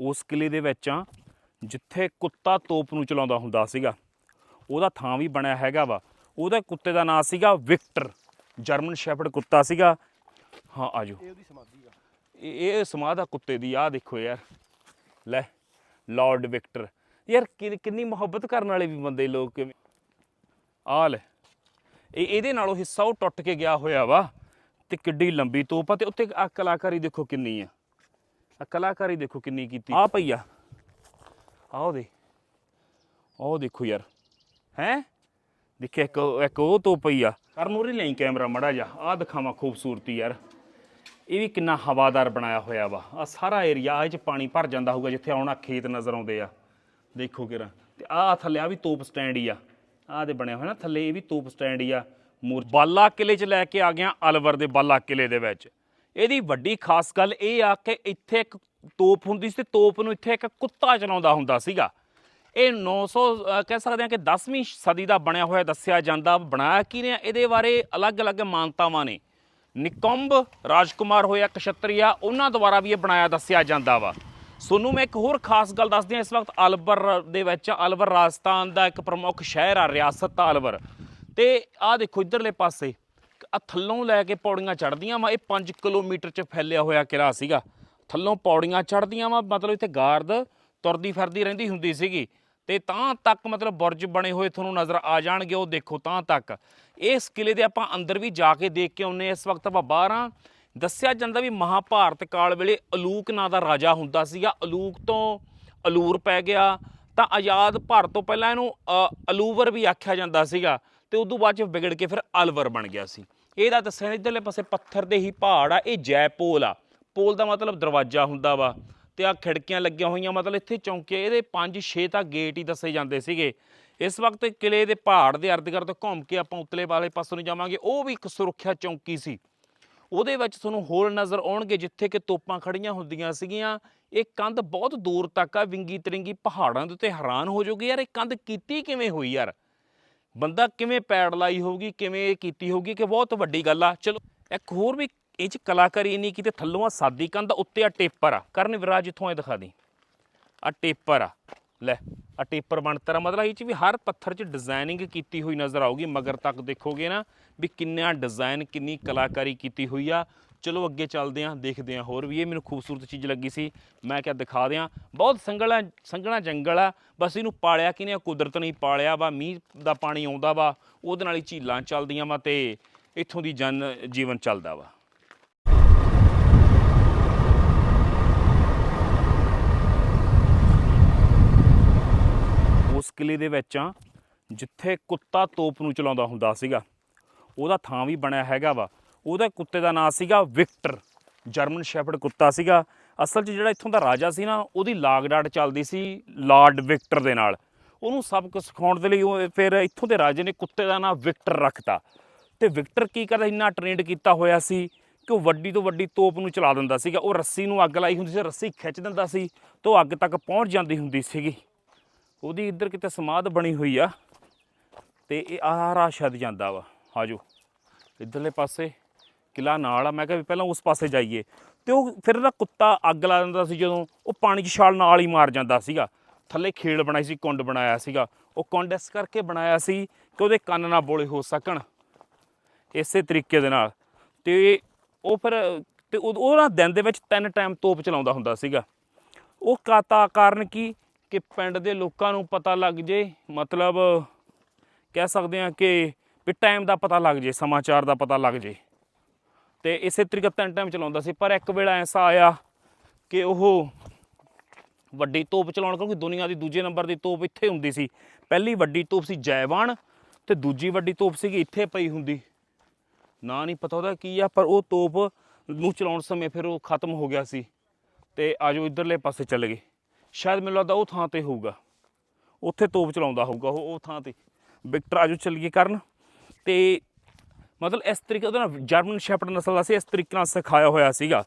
ਉਸ ਕਿਲੇ ਦੇ ਵਿੱਚ ਆ ਜਿੱਥੇ ਕੁੱਤਾ ਤੋਪ ਨੂੰ ਚਲਾਉਂਦਾ ਹੁੰਦਾ ਸੀਗਾ। ਉਹਦਾ ਥਾਂ ਵੀ ਬਣਿਆ ਹੈਗਾ ਵਾ। ਉਹਦਾ ਕੁੱਤੇ ਦਾ ਨਾਂ ਸੀਗਾ ਵਿਕਟਰ। ਜਰਮਨ ਸ਼ੈਫਰਡ ਕੁੱਤਾ ਸੀਗਾ। ਹਾਂ ਆਜੋ ਇਹ ਉਹਦੀ ਸਮਾਧੀ ਆ। ਇਹ ਇਹ ਸਮਾਧ ਆ ਕੁੱਤੇ ਦੀ। ਆਹ ਦੇਖੋ ਯਾਰ। ਲੈ ਲਾਰਡ ਵਿਕਟਰ। ਯਾਰ ਕਿ- ਕਿੰਨੀ ਮੁਹੱਬਤ ਕਰਨ ਵਾਲੇ ਵੀ ਬੰਦੇ ਲੋਕ ਕਿਵੇਂ। ਆਹ ਲੈ। ਇਹ ਇਹਦੇ ਨਾਲੋਂ ਹਿੱਸਾ ਉਹ ਟੁੱਟ ਕੇ ਗਿਆ ਹੋਇਆ ਵਾ। ਤੇ ਕਿੱਡੀ ਲੰਬੀ ਤੋਪ ਆ। ਤੇ ਉੱਤੇ ਆ ਕਲਾਕਾਰੀ ਦੇਖੋ ਕਿੰਨੀ ਆ। ਆ ਕਲਾਕਾਰੀ ਦੇਖੋ ਕਿੰਨੀ ਕੀਤੀ। ਆ ਪਈ ਆ। ਆਹ ਦੇ। ਉਹ ਦੇਖੋ ਯਾਰ। ਹੈ? ਦੇਖਿਆ ਇੱਕ ਇੱਕ ਉਹ ਤੋਂ ਪਈ ਆ। ਕਰਨ ਉਰੇ ਲਈ ਕੈਮਰਾ ਮੜਾ ਜਾ ਆ ਦਿਖਾਵਾਂ ਖੂਬਸੂਰਤੀ ਯਾਰ। ਇਹ ਵੀ ਕਿੰਨਾ ਹਵਾਦਾਰ ਬਣਾਇਆ ਹੋਇਆ ਵਾ। ਆ ਸਾਰਾ ਏਰੀਆ ਇਹ ਚ ਪਾਣੀ ਭਰ ਜਾਂਦਾ ਹੋਊਗਾ ਜਿੱਥੇ ਆਉਣਾ ਖੇਤ ਨਜ਼ਰ ਆਉਂਦੇ ਆ। ਦੇਖੋ ਕਿਰਾ। ਤੇ ਆ ਥੱਲੇ ਆ ਵੀ ਤੋਪ ਸਟੈਂਡ ਹੀ ਆ। ਆ ਦੇ ਬਣਿਆ ਹੋਇਆ ਨਾ ਥੱਲੇ ਇਹ ਵੀ ਤੋਪ ਸਟੈਂਡ ਹੀ ਆ। ਮੂਰ ਬਾਲਾ ਕਿਲੇ ਚ ਲੈ ਕੇ ਆ ਗਿਆ ਅਲਵਰ ਦੇ ਬਾਲਾ ਕਿਲੇ ਦੇ ਵਿੱਚ। ਇਹਦੀ ਵੱਡੀ ਖਾਸ ਗੱਲ ਇਹ ਆ ਕਿ ਇੱਥੇ ਇੱਕ ਤੋਪ ਹੁੰਦੀ ਸੀ ਤੇ ਤੋਪ ਨੂੰ ਇੱਥੇ ਇੱਕ ਕੁੱਤਾ ਚਲਾਉਂਦਾ ਹੁੰਦਾ ਸੀਗਾ। ਇਹ 900 ਅਹ ਕਹਿ ਸਕਦੇ ਹਾਂ ਕਿ 10ਵੀਂ ਸਦੀ ਦਾ ਬਣਿਆ ਹੋਇਆ ਦੱਸਿਆ ਜਾਂਦਾ। ਬਣਾਇਆ ਕਿਹਨੇ ਨੇ? ਇਹਦੇ ਬਾਰੇ ਅਲੱਗ-ਅਲੱਗ ਮਾਨਤਾਵਾਂ ਨੇ। ਨਿਕੰਬ ਰਾਜਕੁਮਾਰ ਹੋਇਆ ਕਸ਼ਤਰੀਆ, ਉਹਨਾਂ ਦੁਆਰਾ ਵੀ ਇਹ ਬਣਾਇਆ ਦੱਸਿਆ ਜਾਂਦਾ ਵਾ। ਸੋਨੂੰ, ਮੈਂ ਇੱਕ ਹੋਰ ਖਾਸ ਗੱਲ ਦੱਸਦੀ ਹਾਂ। ਇਸ ਵਕਤ ਅਲਵਰ ਦੇ ਵਿੱਚ ਅਲਵਰ ਰਾਜਸਥਾਨ ਦਾ ਇੱਕ ਪ੍ਰਮੁੱਖ ਸ਼ਹਿਰ ਆ, ਰਿਆਸਤ ਆ ਅਲਵਰ। ਤੇ ਆਹ ਦੇਖੋ, ਇਧਰਲੇ ਪਾਸੇ ਆ ਥੱਲੋਂ ਲੈ ਕੇ ਪੌੜੀਆਂ ਚੜ੍ਹਦੀਆਂ ਵਾ। ਇਹ 5 ਕਿਲੋਮੀਟਰ ਚ ਫੈਲਿਆ ਹੋਇਆ ਕਿਲਾ ਸੀਗਾ। ਥੱਲੋਂ ਪੌੜੀਆਂ ਚੜ੍ਹਦੀਆਂ ਵਾ, ਮਤਲਬ ਇੱਥੇ ਗਾਰਦ ਤੁਰਦੀ ਫਿਰਦੀ ਰਹਿੰਦੀ ਹੁੰਦੀ ਸੀਗੀ। ਤੇ ਤਾਂ ਤੱਕ ਮਤਲਬ ਬੁਰਜ ਬਣੇ ਹੋਏ ਤੁਹਾਨੂੰ ਨਜ਼ਰ ਆ ਜਾਣਗੇ, ਉਹ ਦੇਖੋ ਤਾਂ ਤੱਕ। ਇਸ ਕਿਲੇ ਦੇ ਆਪਾਂ ਅੰਦਰ ਵੀ ਜਾ ਕੇ ਦੇਖ ਕੇ ਆਉਨੇ ਇਸ ਵਕਤ ਆਪਾਂ ਬਾਹਰ ਆ ਦੱਸਿਆ ਜਾਂਦਾ ਵੀ ਮਹਾਭਾਰਤ ਕਾਲ ਵੇਲੇ ਅਲੂਕ ਨਾਂ ਦਾ ਰਾਜਾ ਹੁੰਦਾ ਸੀਗਾ। ਅਲੂਕ ਤੋਂ ਅਲੂਰ ਪੈ ਗਿਆ। ਤਾਂ ਆਜ਼ਾਦ ਭਾਰਤ ਤੋਂ ਪਹਿਲਾਂ ਇਹਨੂੰ ਅਲੂਵਰ ਵੀ ਆਖਿਆ ਜਾਂਦਾ ਸੀਗਾ। ਤੇ ਉਦੋਂ ਬਾਅਦ ਚ ਵਿਗੜ ਕੇ ਫਿਰ ਅਲਵਰ ਬਣ ਗਿਆ ਸੀ। ਇਹਦਾ ਦੱਸਿਆ ਇਧਰਲੇ ਪਾਸੇ ਪੱਥਰ ਦੇ ਹੀ ਪਹਾੜ ਆ, ਇਹ ਜੈਪੋਲ ਆ। ਪੋਲ ਦਾ ਮਤਲਬ ਦਰਵਾਜ਼ਾ ਹੁੰਦਾ ਵਾ ਤੇ ਆ ਖਿੜਕੀਆਂ ਲੱਗੀਆਂ ਹੋਈਆਂ, ਮਤਲਬ ਇੱਥੇ ਚੌਂਕੇ ਇਹਦੇ 5-6 ਤਾਂ ਗੇਟ ਹੀ ਦੱਸੇ ਜਾਂਦੇ ਸੀਗੇ। ਇਸ ਵਕਤ ਕਿਲੇ ਦੇ ਪਹਾੜ ਦੇ ਅਰਧ ਗਿਰਦ ਘੁੰਮ ਕੇ ਆਪਾਂ ਉਤਲੇ ਵਾਲੇ ਪਾਸੋਂ ਨੂੰ ਜਾਵਾਂਗੇ। ਉਹ ਵੀ ਇੱਕ ਸੁਰੱਖਿਆ ਚੌਂਕੀ ਸੀ। ਉਹਦੇ ਵਿੱਚ ਤੁਹਾਨੂੰ ਹੋਰ ਨਜ਼ਰ ਆਉਣਗੇ, ਜਿੱਥੇ ਕਿ ਤੋਪਾਂ ਖੜੀਆਂ ਹੁੰਦੀਆਂ ਸੀਗੀਆਂ। ਇਹ ਕੰਧ ਬਹੁਤ ਦੂਰ ਤੱਕ ਆ ਵਿੰਗੀ ਤਰਿੰਗੀ ਪਹਾੜਾਂ ਦੇ ਉੱਤੇ ਹੈਰਾਨ ਹੋ ਜਾਓਗੇ, ਯਾਰ ਇਹ ਕੰਧ ਕੀਤੀ ਕਿਵੇਂ ਹੋਈ ਯਾਰ? ਬੰਦਾ ਕਿਵੇਂ ਪੈੜ ਲਾਈ ਹੋਊਗੀ, ਕਿਵੇਂ ਇਹ ਕੀਤੀ ਹੋਊਗੀ ਕਿ ਬਹੁਤ ਵੱਡੀ ਗੱਲ ਆ। ਚਲੋ, ਇੱਕ ਹੋਰ ਵੀ ਇਹ ਚ ਕਲਾਕਾਰੀ ਇੰਨੀ ਕਿਤੇ ਥੱਲੋਂ ਆ ਸਾਦੀ ਕੰਧ, ਉੱਤੇ ਆ ਟੇਪਰ ਆ। ਕਰਨ ਵਿਰਾਜ ਇੱਥੋਂ ਐ ਦਿਖਾ ਦੀ। ਆ ਟੇਪਰ ਆ। ਲੈ, ਆ ਟੇਪਰ ਬਣਤਰ ਆ। ਮਤਲਬ ਇਹ ਚ ਵੀ ਹਰ ਪੱਥਰ 'ਚ ਡਿਜ਼ਾਈਨਿੰਗ ਕੀਤੀ ਹੋਈ ਨਜ਼ਰ ਆਊਗੀ। ਮਗਰ ਤੱਕ ਦੇਖੋਗੇ ਨਾ ਵੀ ਕਿੰਨਾ ਡਿਜ਼ਾਈਨ ਕਿੰਨੀ ਕਲਾਕਾਰੀ ਕੀਤੀ ਹੋਈ ਆ। ਚਲੋ ਅੱਗੇ ਚੱਲਦੇ ਆਂ ਦੇਖਦੇ ਆਂ ਹੋਰ ਵੀ ਇਹ ਮੈਨੂੰ ਖੂਬਸੂਰਤ ਚੀਜ਼ ਲੱਗੀ ਸੀ, ਮੈਂ ਕਿਹਾ ਦਿਖਾ ਦਿਆਂ। ਬਹੁਤ ਸੰਘਣਾ ਸੰਘਣਾ ਜੰਗਲ ਆ, ਬਸ ਇਹਨੂੰ ਪਾਲਿਆ ਕਿਨੇ ਕੁਦਰਤ ਨੇ ਪਾਲਿਆ ਵਾ, ਮੀਂਹ ਦਾ ਪਾਣੀ ਆਉਂਦਾ ਵਾ, ਉਹਦੇ ਨਾਲ ਹੀ ਝੀਲਾਂ ਚੱਲਦੀਆਂ ਵਾ ਤੇ ਇੱਥੋਂ ਦੀ ਜਨ ਜੀਵਨ ਚੱਲਦਾ ਵਾ। ਉਸ ਕਿਲੇ ਦੇ ਵਿੱਚ ਆ, ਜਿੱਥੇ ਕੁੱਤਾ ਤੋਪ ਨੂੰ ਚਲਾਉਂਦਾ ਹੁੰਦਾ ਸੀਗਾ, ਉਹਦਾ ਥਾਂ ਵੀ ਬਣਿਆ ਹੈਗਾ ਵਾ। ਉਹਦਾ ਕੁੱਤੇ ਦਾ ਨਾਂ ਸੀਗਾ ਵਿਕਟਰ, ਜਰਮਨ ਸ਼ੈਫਰਡ ਕੁੱਤਾ ਸੀਗਾ। ਅਸਲ 'ਚ ਜਿਹੜਾ ਇੱਥੋਂ ਦਾ ਰਾਜਾ ਸੀ ਨਾ, ਉਹਦੀ ਲਾਗਡਾਟ ਚੱਲਦੀ ਸੀ ਲਾਰਡ ਵਿਕਟਰ ਦੇ ਨਾਲ। ਉਹਨੂੰ ਸਬਕ ਸਿਖਾਉਣ ਦੇ ਲਈ ਉਹ ਫਿਰ ਇੱਥੋਂ ਦੇ ਰਾਜੇ ਨੇ ਕੁੱਤੇ ਦਾ ਨਾਂ ਵਿਕਟਰ ਰੱਖਤਾ। ਤੇ ਵਿਕਟਰ ਕੀ ਕਰਦਾ, ਇੰਨਾ ਟ੍ਰੇਨਡ ਕੀਤਾ ਹੋਇਆ ਸੀ ਕਿ ਉਹ ਵੱਡੀ ਤੋਂ ਵੱਡੀ ਤੋਪ ਨੂੰ ਚਲਾ ਦਿੰਦਾ ਸੀਗਾ। ਉਹ ਰੱਸੀ ਨੂੰ ਅੱਗ ਲਾਈ ਹੁੰਦੀ ਸੀ, ਰੱਸੀ ਖਿੱਚ ਦਿੰਦਾ ਸੀ ਤੇ ਉਹ ਅੱਗ ਤੱਕ ਪਹੁੰਚ ਜਾਂਦੀ ਹੁੰਦੀ ਸੀਗੀ। ਉਹਦੀ ਇੱਧਰ ਕਿਤੇ ਸਮਾਧ ਬਣੀ ਹੋਈ ਆ ਤੇ ਇਹ ਆਹ ਰਾਹ ਛੱਡ ਜਾਂਦਾ ਵਾ। ਆਜੋ ਇੱਧਰਲੇ ਪਾਸੇ ਕਿਲਾ ਨਾਲ ਆ, ਮੈਂ ਕਿਹਾ ਵੀ ਪਹਿਲਾਂ ਉਸ ਪਾਸੇ ਜਾਈਏ। ਤੇ ਉਹ ਫਿਰ ਇਹਦਾ ਕੁੱਤਾ ਅੱਗ ਲਾ ਦਿੰਦਾ ਸੀ ਜਦੋਂ, ਉਹ ਪਾਣੀ 'ਚ ਛਾਲ ਨਾਲ ਹੀ ਮਾਰ ਜਾਂਦਾ ਸੀਗਾ। ਥੱਲੇ ਖੇਲ ਬਣਾਈ ਸੀ, ਕੁੰਡ ਬਣਾਇਆ ਸੀਗਾ। ਉਹ ਕੁੰਡ ਇਸ ਕਰਕੇ ਬਣਾਇਆ ਸੀ ਕਿ ਉਹਦੇ ਕੰਨ ਨਾ ਬੋਲੇ ਹੋ ਸਕਣ, ਇਸੇ ਤਰੀਕੇ ਦੇ ਨਾਲ। ਤੇ ਉਹ ਫਿਰ, ਤੇ ਉਹ ਨਾ ਦਿਨ ਦੇ ਵਿੱਚ ਤਿੰਨ ਟਾਈਮ ਤੋਪ ਚਲਾਉਂਦਾ ਹੁੰਦਾ ਸੀਗਾ। ਉਹ ਕਾਤਾ ਕਾਰਨ ਕੀ? ਕਿ ਪਿੰਡ ਦੇ ਲੋਕਾਂ ਨੂੰ ਪਤਾ ਲੱਗ ਜੇ, ਮਤਲਬ ਕਹਿ ਸਕਦੇ ਆ ਕਿ ਵੀ ਟਾਈਮ ਦਾ ਪਤਾ ਲੱਗ ਜੇ, ਸਮਾਚਾਰ ਦਾ ਪਤਾ ਲੱਗ ਜੇ। ਤੇ ਇਸੇ ਤਰੀਕੇ ਤਿੰਨ ਟਾਈਮ ਚਲਾਉਂਦਾ ਸੀ, ਪਰ ਇੱਕ ਵੇਲਾ ਐਸਾ ਆਇਆ ਕਿ ਉਹ ਵੱਡੀ ਤੋਪ ਚਲਾਉਣ, ਕਿਉਂਕਿ ਦੁਨੀਆ ਦੀ ਦੂਜੇ ਨੰਬਰ ਦੀ ਤੋਪ ਇੱਥੇ ਹੁੰਦੀ ਸੀ। ਪਹਿਲੀ ਵੱਡੀ ਤੋਪ ਸੀ ਜੈਵਾਨ ਤੇ ਦੂਜੀ ਵੱਡੀ ਤੋਪ ਸੀਗੀ ਇੱਥੇ ਪਈ ਹੁੰਦੀ। ਨਾ ਨਹੀਂ ਪਤਾ ਉਹਦਾ ਕੀ ਆ, ਪਰ ਉਹ ਤੋਪ ਨੂੰ ਚਲਾਉਣ ਸਮੇਂ ਫਿਰ ਉਹ ਖਤਮ ਹੋ ਗਿਆ ਸੀ ਤੇ ਆਜੋ ਇਧਰਲੇ ਪਾਸੇ ਚੱਲ ਗਏ। ਸ਼ਾਇਦ ਮੈਨੂੰ ਲੱਗਦਾ ਉਹ ਥਾਂ ਤੇ ਹੋਊਗਾ। ਉੱਥੇ ਤੋਪ ਚਲਾਉਂਦਾ ਹੋਊਗਾ ਉਹ ਉਹ ਥਾਂ ਤੇ। ਵਿਕਟਰ ਆਜੋ ਚੱਲੀਏ ਕਰਨ। ਤੇ ਮਤਲਬ ਇਸ ਤਰੀਕੇ ਉਹਦੇ ਨਾਲ ਜਰਮਨ ਸ਼ੈਫਰਡ ਨਸਲ ਦਾ ਸੀ, ਇਸ ਤਰੀਕੇ ਨਾਲ ਸਿਖਾਇਆ ਹੋਇਆ ਸੀਗਾ।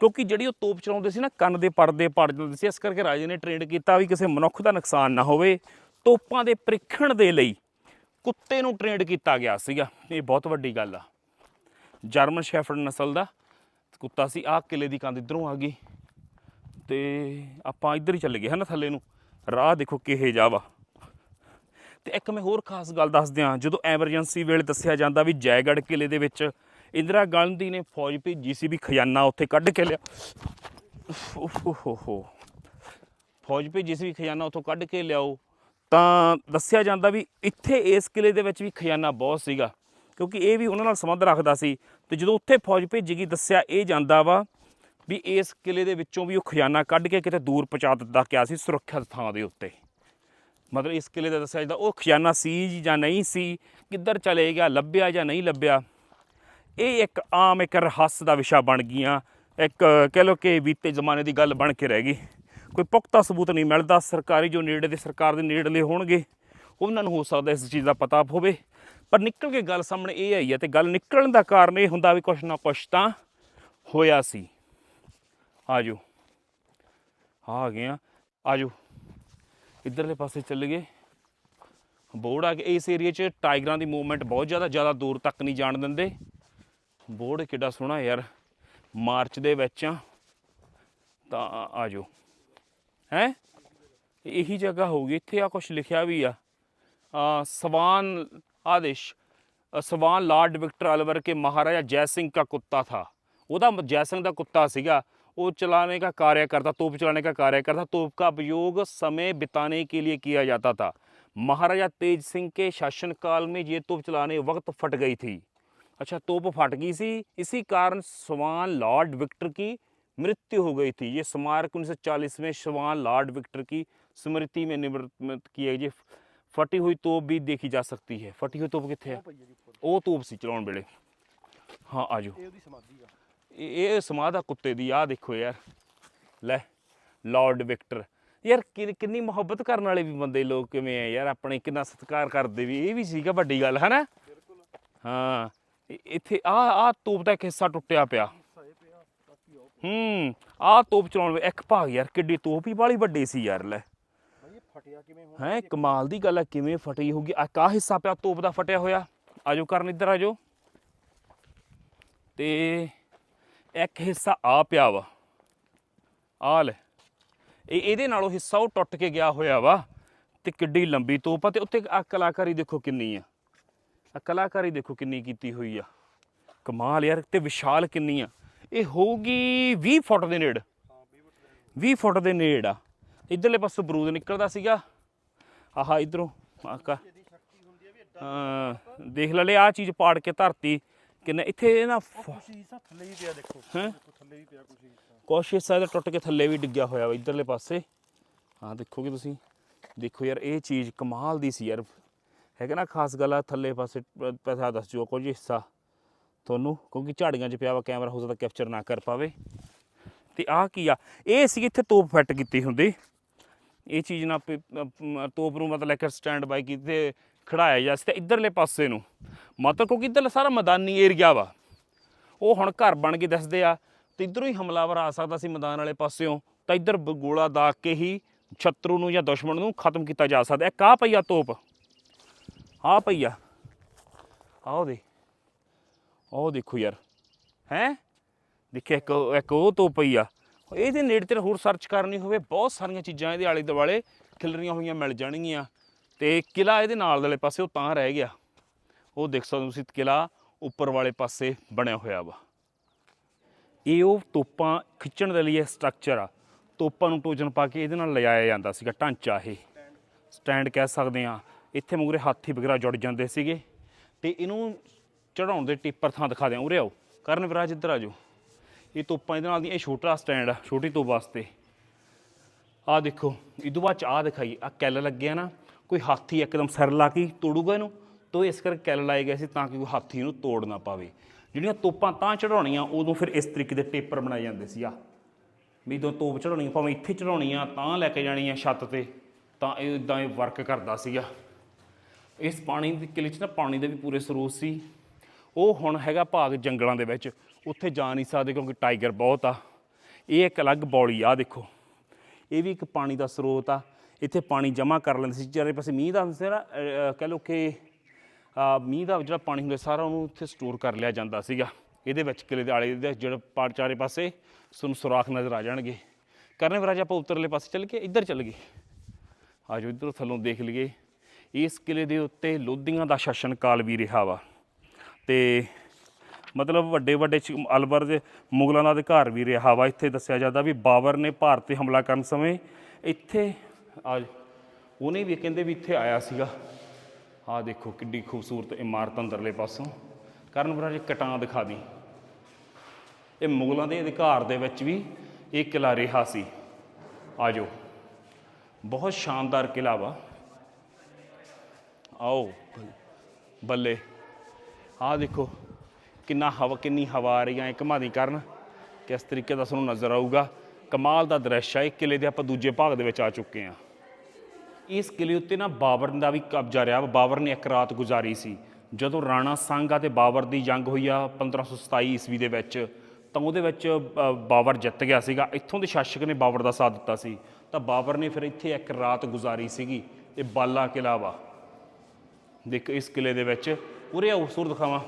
ਕਿਉਂਕਿ ਜਿਹੜੀ ਉਹ ਤੋਪ ਚਲਾਉਂਦੇ ਸੀ ਨਾ, ਕੰਨ ਦੇ ਪਰਦੇ ਪੜ ਜਾਂਦੇ ਸੀ, ਇਸ ਕਰਕੇ ਰਾਜੇ ਨੇ ਟ੍ਰੇਨਡ ਕੀਤਾ ਵੀ ਕਿਸੇ ਮਨੁੱਖ ਦਾ ਨੁਕਸਾਨ ਨਾ ਹੋਵੇ। ਤੋਪਾਂ ਦੇ ਪ੍ਰੀਖਣ ਦੇ ਲਈ ਕੁੱਤੇ ਨੂੰ ਟ੍ਰੇਨਡ ਕੀਤਾ ਗਿਆ ਸੀਗਾ। ਇਹ ਬਹੁਤ ਵੱਡੀ ਗੱਲ ਆ। ਜਰਮਨ ਸ਼ੈਫਰਡ ਨਸਲ ਦਾ ਕੁੱਤਾ ਸੀ, ਆਹ ਕਿਲੇ ਦੀ ਕੰਧ ਇਧਰੋਂ ਆ ਗਈ। ਤੇ ਆਪਾਂ ਇੱਧਰ ਹੀ ਚੱਲ ਗਏ ਹਨਾ ਥੱਲੇ ਨੂੰ। ਰਾਹ ਦੇਖੋ ਕਿਹੇ ਜਾਵਾ ਤੇ ਇੱਕ ਮੈਂ ਹੋਰ ਖਾਸ ਗੱਲ ਦੱਸ ਦਿਆਂ, ਜਦੋਂ ਐਮਰਜੈਂਸੀ ਵੇਲੇ ਦੱਸਿਆ ਜਾਂਦਾ ਵੀ ਜੈਗੜ ਕਿਲੇ ਦੇ ਵਿੱਚ ਇੰਦਰਾ ਗਾਂਧੀ ਨੇ ਫੌਜ ਭੇਜੀ ਸੀ ਵੀ ਖਜ਼ਾਨਾ ਉੱਥੇ ਕੱਢ ਕੇ ਲਿਆ। ਓਹ ਹੋ ਫੌਜ ਭੇਜੀ ਸੀ ਵੀ ਖਜ਼ਾਨਾ ਉੱਥੋਂ ਕੱਢ ਕੇ ਲਿਆਓ। ਤਾਂ ਦੱਸਿਆ ਜਾਂਦਾ ਵੀ ਇੱਥੇ ਇਸ ਕਿਲੇ ਦੇ ਵਿੱਚ ਵੀ ਖਜ਼ਾਨਾ ਬਹੁਤ ਸੀਗਾ, ਕਿਉਂਕਿ ਇਹ ਵੀ ਉਹਨਾਂ ਨਾਲ ਸੰਬੰਧ ਰੱਖਦਾ ਸੀ। ਤੇ ਜਦੋਂ ਉੱਥੇ ਫੌਜ ਭੇਜੀ ਗਈ ਦੱਸਿਆ ਇਹ ਜਾਂਦਾ ਵਾ ਵੀ ਇਸ ਕਿਲੇ ਦੇ ਵਿੱਚੋਂ ਵੀ ਉਹ ਖਜ਼ਾਨਾ ਕੱਢ ਕੇ ਕਿਤੇ ਦੂਰ ਪਹੁੰਚਾ ਦਿੱਤਾ ਗਿਆ ਸੀ ਸੁਰੱਖਿਅਤ ਥਾਂ ਦੇ ਉੱਤੇ। ਮਤਲਬ ਇਸ ਕਿਲੇ ਦਾ ਦੱਸਿਆ ਜਾਂਦਾ, ਉਹ ਖਜ਼ਾਨਾ ਸੀ ਜਾਂ ਨਹੀਂ ਸੀ, ਕਿੱਧਰ ਚਲੇ ਗਿਆ, ਲੱਭਿਆ ਜਾਂ ਨਹੀਂ ਲੱਭਿਆ? ਇਹ ਇੱਕ ਆਮ, ਇੱਕ ਰਹੱਸ ਦਾ ਵਿਸ਼ਾ ਬਣ ਗਈਆਂ। ਇੱਕ ਕਹਿ ਲਓ ਕਿ ਬੀਤੇ ਜ਼ਮਾਨੇ ਦੀ ਗੱਲ ਬਣ ਕੇ ਰਹਿ ਗਈ। ਕੋਈ ਪੁਖਤਾ ਸਬੂਤ ਨਹੀਂ ਮਿਲਦਾ, ਸਰਕਾਰੀ ਜੋ ਨੇੜੇ ਦੇ ਸਰਕਾਰ ਦੇ ਨੇੜਲੇ ਹੋਣਗੇ, ਉਹਨਾਂ ਨੂੰ ਹੋ ਸਕਦਾ ਇਸ ਚੀਜ਼ ਦਾ ਪਤਾ ਹੋਵੇ। ਪਰ ਨਿਕਲ ਕੇ ਗੱਲ ਸਾਹਮਣੇ ਇਹ ਆਈ ਹੈ ਤੇ ਗੱਲ ਨਿਕਲਣ ਦਾ ਕਾਰਨ ਇਹ ਹੁੰਦਾ ਵੀ ਕੁਛ ਨਾ ਕੁਛ ਤਾਂ ਹੋਇਆ ਸੀ। ਆਜੋ ਆ ਗਏ ਆ ਆਜੋ ਇਧਰਲੇ ਪਾਸੇ ਚੱਲ ਗਏ। ਬੋਰਡ ਆ ਕੇ ਇਸ ਏਰੀਆ 'ਚ ਟਾਈਗਰਾਂ ਦੀ ਮੂਵਮੈਂਟ ਬਹੁਤ ਜ਼ਿਆਦਾ ਜ਼ਿਆਦਾ ਦੂਰ ਤੱਕ ਨਹੀਂ ਜਾਣ ਦਿੰਦੇ। ਬੋਰਡ ਕਿੱਡਾ ਸੋਹਣਾ ਯਾਰ, ਮਾਰਚ ਦੇ ਵਿੱਚ ਆ। ਤਾਂ ਆ ਜਾਓ। ਹੈ? ਇਹੀ ਜਗ੍ਹਾ ਹੋਊਗੀ, ਇੱਥੇ ਆ ਕੁਝ ਲਿਖਿਆ ਵੀ ਆ। ਆ, ਸਵਾਨ, ਆਦੇਸ਼। ਸਵਾਨ ਲਾਰਡ ਵਿਕਟਰ ਅਲਵਰ ਕੇ ਮਹਾਰਾਜਾ ਜੈ ਸਿੰਘ ਦਾ ਕੁੱਤਾ ਥਾ। ਉਹਦਾ ਜੈ ਸਿੰਘ ਦਾ ਕੁੱਤਾ ਸੀਗਾ। वो चलाने का कार्य करता तोप चलाने का कार्य करता तोप का उपयोग समय बिताने के लिए किया जाता था। महाराजा तेज सिंह के शासनकाल में ये तोप चलाने वक्त फट गई थी। अच्छा तोप फट गई थी इसी कारण स्वान लॉर्ड विक्टर की मृत्यु हो गई थी। ये स्मारक उन्नीस सौ चालीस में स्वान लॉर्ड विक्टर की स्मृति में निवृत्त किया गई फटी हुई तोप भी देखी जा सकती है। फटी हुई तोप कितने वो तोप सी चलाने बेड़े हाँ आज ਵੇਲੇ ਇਹ ਸਮਾਧੀ ਆ ਕੁੱਤੇ ਦੀ ਆ ਦੇਖੋ ਯਾਰ। ਲੈ ਲਾਰਡ ਵਿਕਟਰ ਯਾਰ ਕਿੰਨੀ ਮੁਹੱਬਤ ਕਰਨ ਵਾਲੇ ਵੀ ਬੰਦੇ ਲੋਕ ਕਿਵੇਂ ਆ ਯਾਰ ਆਪਣੇ ਕਿੰਨਾ ਸਤਿਕਾਰ ਕਰਦੇ ਵੀ ਇਹ ਵੀ ਸੀਗਾ ਵੱਡੀ ਗੱਲ ਹੈ ਨਾ ਹਾਂ ਇੱਥੇ ਆ ਆ ਤੋਪ ਦਾ ਇੱਕ ਹਿੱਸਾ ਟੁੱਟਿਆ ਪਿਆ। ਹੂੰ ਆ ਤੋਪ ਚਲਾਉਣ ਵੇ ਇੱਕ ਭਾਗ ਯਾਰ ਕਿੱਡੀ ਤੋਪ ਹੀ ਬਾਲੀ ਵੱਡੀ ਸੀ ਯਾਰ ਲੈ। ਭਾਈ ਇਹ ਫਟਿਆ ਕਿਵੇਂ ਹੁਣ ਹੈ ਕਮਾਲ ਦੀ ਗੱਲ ਹੈ ਕਿਵੇਂ ਫਟੀ ਹੋਊਗੀ। ਆ ਕਾ ਹਿੱਸਾ ਪਿਆ ਤੋਪ ਦਾ ਫਟਿਆ ਹੋਇਆ। ਆਜੋ ਕਰਨ ਇੱਧਰ ਆਜੋ ਤੇ ਇੱਕ ਹਿੱਸਾ ਆ ਪਿਆ ਵਾ ਆ ਲੈ। ਇਹ ਇਹਦੇ ਨਾਲੋਂ ਹਿੱਸਾ ਉਹ ਟੁੱਟ ਕੇ ਗਿਆ ਹੋਇਆ ਵਾ ਤੇ ਕਿੱਡੀ ਲੰਬੀ ਤੋਪ ਆ ਤੇ ਉੱਤੇ ਆ ਕਲਾਕਾਰੀ ਦੇਖੋ ਕਿੰਨੀ ਆ। ਆ ਕਲਾਕਾਰੀ ਦੇਖੋ ਕਿੰਨੀ ਕੀਤੀ ਹੋਈ ਆ। ਕਮਾਲ ਯਾਰ, ਤੇ ਵਿਸ਼ਾਲ ਕਿੰਨੀ ਆ। ਇਹ ਹੋਊਗੀ 20 ਫੁੱਟ ਦੇ ਨੇੜ। 20 ਫੁੱਟ ਦੇ ਨੇੜ ਆ। ਇਧਰਲੇ ਪਾਸੋਂ ਬਰੂਦ ਨਿਕਲਦਾ ਸੀਗਾ। ਆਹਾ, ਇਧਰੋਂ ਆਕਾ ਦੇਖ ਲੈ ਲੈ ਆ ਚੀਜ਼ ਪਾੜ ਕੇ ਧਰਤੀ। ਕਿੰਨਾ? ਇੱਥੇ ਇਹ ਨਾ ਕੁਛ ਹਿੱਸਾ ਥੱਲੇ ਵੀ ਪਿਆ ਦੇਖੋ। ਹੈਂ? ਦੇਖੋ ਥੱਲੇ ਵੀ ਪਿਆ ਕੁਛ ਹਿੱਸਾ ਕੁਛ ਹਿੱਸਾ ਇਹਦਾ ਟੁੱਟ ਕੇ ਥੱਲੇ ਵੀ ਡਿੱਗਿਆ ਹੋਇਆ ਵਾ ਇਧਰਲੇ ਪਾਸੇ। ਹਾਂ ਦੇਖੋਗੇ ਤੁਸੀਂ? ਦੇਖੋ ਯਾਰ ਇਹ ਚੀਜ਼ ਕਮਾਲ ਦੀ ਸੀ ਯਾਰ। ਹੈਗਾ ਨਾ? ਖਾਸ ਗੱਲ ਆ ਥੱਲੇ ਪਾਸੇ ਪ- ਪਤਾ ਦੱਸ ਜੋ ਕੁਝ ਹਿੱਸਾ ਤੁਹਾਨੂੰ ਕਿਉਂਕਿ ਝਾੜੀਆਂ 'ਚ ਪਿਆ ਵਾ ਕੈਮਰਾ ਹੋ ਸਕਦਾ ਕੈਪਚਰ ਨਾ ਕਰ ਪਾਵੇ। ਤੇ ਆਹ ਕੀ ਆ? ਇਹ ਸੀ ਇੱਥੇ ਤੋਪ ਫਿੱਟ ਕੀਤੀ ਹੁੰਦੀ। ਇਹ ਚੀਜ਼ ਨਾ ਤੋਪ ਨੂੰ ਮਤਲਬ ਕਿ ਸਟੈਂਡ ਬਾਈ ਕੀਤੇ ਖੜਾਇਆ ਜਾ ਸੀ ਤੇ ਇਧਰਲੇ ਪਾਸੇ ਨੂੰ। ਮਤਲਬ ਕਿਉਂਕਿ ਇਧਰਲਾ ਸਾਰਾ ਮੈਦਾਨੀ ਏਰੀਆ ਵਾ। ਉਹ ਹੁਣ ਘਰ ਬਣ ਕੇ ਦੱਸਦੇ ਆ ਤੇ ਇਧਰੋਂ ਹੀ ਹਮਲਾਵਰ ਆ ਸਕਦਾ ਸੀ ਮੈਦਾਨ ਵਾਲੇ ਪਾਸਿਓਂ। ਤਾਂ ਇਧਰ ਗੋਲਾ ਦਾਗ ਕੇ ਹੀ ਸ਼ਤਰੂ ਨੂੰ ਜਾਂ ਦੁਸ਼ਮਣ ਨੂੰ ਖਤਮ ਕੀਤਾ ਜਾ ਸਕਦਾ। ਇੱਕ ਆਹ ਪਈ ਆ ਤੋਪ ਆ ਪਈ ਆ ਆਹ ਦੇ ਉਹ ਦੇਖੋ ਯਾਰ। ਹੈ? ਦੇਖਿਆ ਇੱਕ ਇੱਕ ਉਹ ਤੋਪ ਪਈ ਆ ਇਹਦੇ ਨੇੜੇ ਤੇ ਹੋਰ ਸਰਚ ਕਰਨੀ ਹੋਵੇ, ਬਹੁਤ ਸਾਰੀਆਂ ਚੀਜ਼ਾਂ ਇਹਦੇ ਆਲੇ ਦੁਆਲੇ ਖਿਲਰੀਆਂ ਹੋਈਆਂ ਮਿਲ ਜਾਣਗੀਆਂ। ਤੇ ਕਿਲਾ ਇਹਦੇ ਨਾਲ ਵਾਲੇ ਪਾਸੇ, ਉਹ ਤਾਂ ਰਹਿ ਗਿਆ। ਉਹ ਦੇਖ ਸਕਦੇ ਹੋ ਤੁਸੀਂ, ਕਿਲਾ ਉੱਪਰ ਵਾਲੇ ਪਾਸੇ ਬਣਿਆ ਹੋਇਆ ਵਾ। ਇਹ ਉਹ ਤੋਪਾਂ ਖਿੱਚਣ ਦੇ ਲਈ ਇਹ ਸਟਰਕਚਰ ਆ। ਤੋਪਾਂ ਨੂੰ ਟੋਜਨ ਪਾ ਕੇ ਇਹਦੇ ਨਾਲ ਲਿਜਾਇਆ ਜਾਂਦਾ ਸੀਗਾ, ਢਾਂਚਾ ਇਹ। ਸਟੈਂਡ ਕਹਿ ਸਕਦੇ ਆ ਇੱਥੇ ਮੂਰੇ ਹਾਥੀ ਵਗੈਰਾ ਜੁੜ ਜਾਂਦੇ ਸੀਗੇ। ਤੇ ਇਹਨੂੰ ਚੜਾਉਣ ਦੇ ਟਿੱਪਰ ਥਾਂ ਦਿਖਾ ਦਿਆਂ। ਉਰੇ ਆਓ। ਕਰਨ ਵਿਰਾਜ, ਇੱਧਰ ਆ ਜਾਓ। ਇਹ ਤੋਪਾਂ ਇਹਦੇ ਨਾਲ ਦੀਆਂ, ਇਹ ਛੋਟਾ ਸਟੈਂਡ ਆ, ਛੋਟੀ ਤੋਪ ਵਾਸਤੇ। ਆ ਦੇਖੋ ਇਦੋਂ ਬਾਅਦ ਚ ਆ ਦਿਖਾਈ ਆ ਕੈਲ ਲੱਗਿਆ ਨਾ। ਕੋਈ ਹਾਥੀ ਇੱਕਦਮ ਸਿਰ ਲਾ ਕੇ ਤੋੜੂਗਾ ਇਹਨੂੰ? ਤੋ ਇਸ ਕਰਕੇ ਕੈਲ ਲਾਏ ਗਏ ਸੀ ਤਾਂ ਕਿ ਕੋਈ ਹਾਥੀ ਨੂੰ ਤੋੜ ਨਾ ਪਾਵੇ। ਜਿਹੜੀਆਂ ਤੋਪਾਂ ਤਾਂ ਚੜਾਉਣੀਆਂ ਉਦੋਂ ਫਿਰ ਇਸ ਤਰੀਕੇ ਦੇ ਟੇਪਰ ਬਣਾਏ ਜਾਂਦੇ ਸੀ। ਆ, ਵੀ ਜਦੋਂ ਤੋਪ ਚੜਾਉਣੀ ਭਾਵੇਂ ਇੱਥੇ ਚੜਾਉਣੀ ਆ ਤਾਂ ਲੈ ਕੇ ਜਾਣੀ ਆ ਛੱਤ ਤੇ, ਤਾਂ ਇਹ ਇਦਾਂ ਇਹ ਵਰਕ ਕਰਦਾ ਸੀਗਾ। ਇਸ ਪਾਣੀ ਦੇ ਕਿਲੇ 'ਚ ਨਾ ਪਾਣੀ ਦੇ ਵੀ ਪੂਰੇ ਸਰੋਤ ਸੀ। ਉਹ ਹੁਣ ਹੈਗਾ ਭਾਗ ਜੰਗਲਾਂ ਦੇ ਵਿੱਚ। ਉੱਥੇ ਜਾ ਨਹੀਂ ਸਕਦੇ ਕਿਉਂਕਿ ਟਾਈਗਰ ਬਹੁਤ ਆ। ਇਹ ਇੱਕ ਅਲੱਗ ਬੌਲੀ ਆ, ਦੇਖੋ। ਇਹ ਵੀ ਇੱਕ ਪਾਣੀ ਦਾ ਸਰੋਤ ਆ। ਇੱਥੇ ਪਾਣੀ ਜਮ੍ਹਾਂ ਕਰ ਲੈਂਦੇ ਸੀ। ਚਾਰੇ ਪਾਸੇ ਮੀਂਹ ਦਾ ਹੁੰਦਾ ਸੀ ਨਾ ਕਹਿ ਲਓ ਕਿ ਮੀਂਹ ਦਾ ਜਿਹੜਾ ਪਾਣੀ ਹੁੰਦਾ ਸਾਰਾ ਉਹਨੂੰ ਉੱਥੇ ਸਟੋਰ ਕਰ ਲਿਆ ਜਾਂਦਾ ਸੀਗਾ। ਇਹਦੇ ਵਿੱਚ ਕਿਲੇ ਦੇ ਆਲੇ ਦੇ ਜਿਹੜਾ ਪਾ, ਚਾਰੇ ਪਾਸੇ ਤੁਹਾਨੂੰ ਸੁਰਾਖ ਨਜ਼ਰ ਆ ਜਾਣਗੇ। ਕਰਨੇ ਵਿਰਾਜ ਆਪਾਂ ਉੱਤਰਲੇ ਪਾਸੇ ਚੱਲ ਕੇ ਇੱਧਰ ਚੱਲ ਗਏ। ਆਜੋ ਇੱਧਰੋਂ ਥੱਲੋਂ ਦੇਖ ਲਈਏ। ਇਸ ਕਿਲੇ ਦੇ ਉੱਤੇ ਲੋਧੀਆਂ ਦਾ ਸ਼ਾਸਨ ਕਾਲ ਵੀ ਰਿਹਾ ਵਾ। ਤੇ ਮਤਲਬ ਵੱਡੇ ਵੱਡੇ ਚ- ਅਲਵਰ ਦੇ ਮੁਗਲਾਂ ਦਾ ਅਧਿਕਾਰ ਵੀ ਰਿਹਾ ਵਾ। ਇੱਥੇ ਦੱਸਿਆ ਜਾਂਦਾ ਵੀ ਬਾਬਰ ਨੇ ਭਾਰਤ ਤੇ ਹਮਲਾ ਕਰਨ ਸਮੇਂ ਇੱਥੇ ਆ ਉਹਨੇ ਵੀ ਕਹਿੰਦੇ ਵੀ ਇੱਥੇ ਆਇਆ ਸੀਗਾ। ਆਹ ਦੇਖੋ ਕਿੱਡੀ ਖੂਬਸੂਰਤ ਇਮਾਰਤ ਅੰਦਰਲੇ ਪਾਸੋਂ। ਕਰਨ ਮਹਾਰਾਜ ਕਟਾਂ ਦਿਖਾ ਦੀ। ਇਹ ਮੁਗਲਾਂ ਦੇ ਅਧਿਕਾਰ ਦੇ ਵਿੱਚ ਵੀ ਇਹ ਕਿਲਾ ਰਿਹਾ ਸੀ। ਆਜੋ ਬਹੁਤ ਸ਼ਾਨਦਾਰ ਕਿਲਾ ਵਾ। ਆਓ, ਬੱਲੇ। ਆਹ ਦੇਖੋ, ਕਿੰਨਾ ਹਵਾ ਕਿੰਨੀ ਹਵਾ ਆ ਰਹੀ ਹੈ ਘਮਾਦੀ ਕਰਨ ਕਿਸ ਤਰੀਕੇ ਦਾ ਤੁਹਾਨੂੰ ਨਜ਼ਰ ਆਊਗਾ। ਕਮਾਲ ਦਾ ਦ੍ਰਿਸ਼ ਹੈ ਇਹ ਕਿਲੇ ਦੇ ਆਪਾਂ ਦੂਜੇ ਭਾਗ ਦੇ ਵਿੱਚ ਆ ਚੁੱਕੇ ਹਾਂ। ਇਸ ਕਿਲੇ ਉੱਤੇ ਨਾ ਬਾਬਰ ਦਾ ਵੀ ਕਬਜ਼ਾ ਰਿਹਾ ਵਾ। ਬਾਬਰ ਨੇ ਇੱਕ ਰਾਤ ਗੁਜ਼ਾਰੀ ਸੀ। ਜਦੋਂ ਰਾਣਾ ਸੰਗਾ ਤੇ ਬਾਬਰ ਦੀ ਜੰਗ ਹੋਈ ਆ 1527 ਈਸਵੀ ਦੇ ਵਿੱਚ, ਤਾਂ ਉਹਦੇ ਵਿੱਚ ਬਾਬਰ ਜਿੱਤ ਗਿਆ ਸੀਗਾ। ਇੱਥੋਂ ਦੇ ਸ਼ਾਸਕ ਨੇ ਬਾਬਰ ਦਾ ਸਾਥ ਦਿੱਤਾ ਸੀ। ਤਾਂ ਬਾਬਰ ਨੇ ਫਿਰ ਇੱਥੇ ਇੱਕ ਰਾਤ ਗੁਜ਼ਾਰੀ ਸੀਗੀ, ਇਹ ਬਾਲਾ ਕਿਲਾ ਵਾ ਦੇਖ, ਇਸ ਕਿਲੇ ਦੇ ਵਿੱਚ, ਉਰੇ ਆਓ, ਸੁਰ ਦਿਖਾਵਾਂ।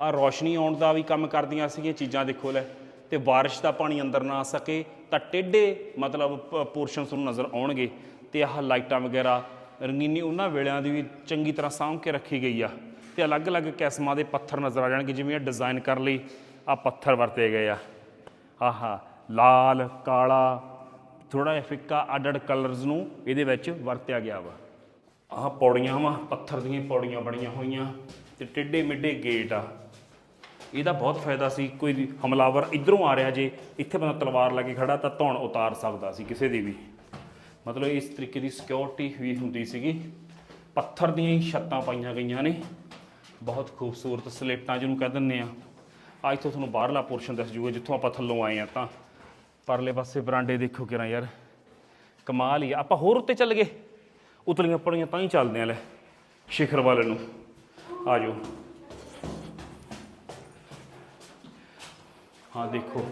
ਆ ਰੋਸ਼ਨੀ ਆਉਣ ਦਾ ਵੀ ਕੰਮ ਕਰਦੀਆਂ ਸੀਗੀਆਂ ਚੀਜ਼ਾਂ, ਦੇਖੋ ਲੈ। ਤੇ ਬਾਰਿਸ਼ ਦਾ ਪਾਣੀ ਅੰਦਰ ਨਾ ਆ ਸਕੇ ਤਾਂ ਟੇਢੇ ਮਤਲਬ ਪੋਰਸ਼ਨਸ ਨੂੰ ਨਜ਼ਰ ਆਉਣਗੇ ਤੇ ਆਹ ਲਾਈਟਾਂ ਵਗੈਰਾ, ਰੰਗੀਨੀ ਉਹਨਾਂ ਵੇਲਿਆਂ ਦੀ ਵੀ ਚੰਗੀ ਤਰ੍ਹਾਂ ਸਾਂਭ ਕੇ ਰੱਖੀ ਗਈ ਆ ਤੇ ਅਲੱਗ-ਅਲੱਗ ਕਿਸਮਾਂ ਦੇ ਪੱਥਰ ਨਜ਼ਰ ਆ ਜਾਣਗੇ, ਜਿਵੇਂ ਇਹ ਡਿਜ਼ਾਈਨ ਕਰ ਲਈ ਆ ਪੱਥਰ ਵਰਤੇ ਗਏ ਆ। ਆਹਾ, ਲਾਲ, ਕਾਲਾ ਥੋੜਾ ਜਿਹਾ ਫਿੱਕਾ, ਅੱਡ-ਅੱਡ ਕਲਰਸ ਨੂੰ ਇਹਦੇ ਵਿੱਚ ਵਰਤਿਆ ਗਿਆ ਵਾ। ਆਹ ਪੌੜੀਆਂ ਵਾ, ਪੱਥਰ ਦੀਆਂ ਪੌੜੀਆਂ ਬਣੀਆਂ ਹੋਈਆਂ ਤੇ ਟੇਢੇ ਮਿੱਡੇ ਗੇਟ ਆ। ਇਹਦਾ ਬਹੁਤ ਫਾਇਦਾ ਸੀ, ਕੋਈ ਵੀ ਹਮਲਾਵਰ ਇਧਰੋਂ ਆ ਰਿਹਾ ਜੇ, ਇੱਥੇ ਬੰਦਾ ਤਲਵਾਰ ਲਾ ਕੇ ਖੜਾ ਤਾਂ ਧੌਣ ਉਤਾਰ ਸਕਦਾ ਸੀ ਕਿਸੇ ਦੀ ਵੀ। ਮਤਲਬ ਇਸ ਤਰੀਕੇ ਦੀ ਸਿਕਿਉਰਿਟੀ ਵੀ ਹੁੰਦੀ ਸੀਗੀ। ਪੱਥਰ ਦੀਆਂ ਹੀ ਛੱਤਾਂ ਪਾਈਆਂ ਗਈਆਂ ਨੇ। ਬਹੁਤ ਖੂਬਸੂਰਤ ਸਲੇਟਾਂ ਜਿਹਨੂੰ ਕਹਿ ਦਿੰਦੇ ਆ। ਅੱਜ ਤੋਂ ਤੁਹਾਨੂੰ ਬਾਹਰਲਾ ਪੋਰਸ਼ਨ ਦੱਸ ਜੂਗਾ, ਜਿੱਥੋਂ ਆਪਾਂ ਥੱਲੋਂ ਆਏ ਆ ਤਾਂ। ਪਰਲੇ ਪਾਸੇ ਬਰਾਂਡੇ ਦੇਖੋ ਕਿਰਾਂ ਯਾਰ। ਕਮਾਲ ਹੀ ਆ। ਆਪਾਂ ਹੋਰ ਉੱਤੇ ਚੱਲ ਗਏ। ਉਤਲੀਆਂ ਪੜੀਆਂ ਤਾਂ ਹੀ ਚੱਲਦੇ ਆ ਲੈ, ਸ਼ਿਖਰ ਵਾਲੇ ਨੂੰ। ਆ ਹਾਂ, ਦੇਖੋ।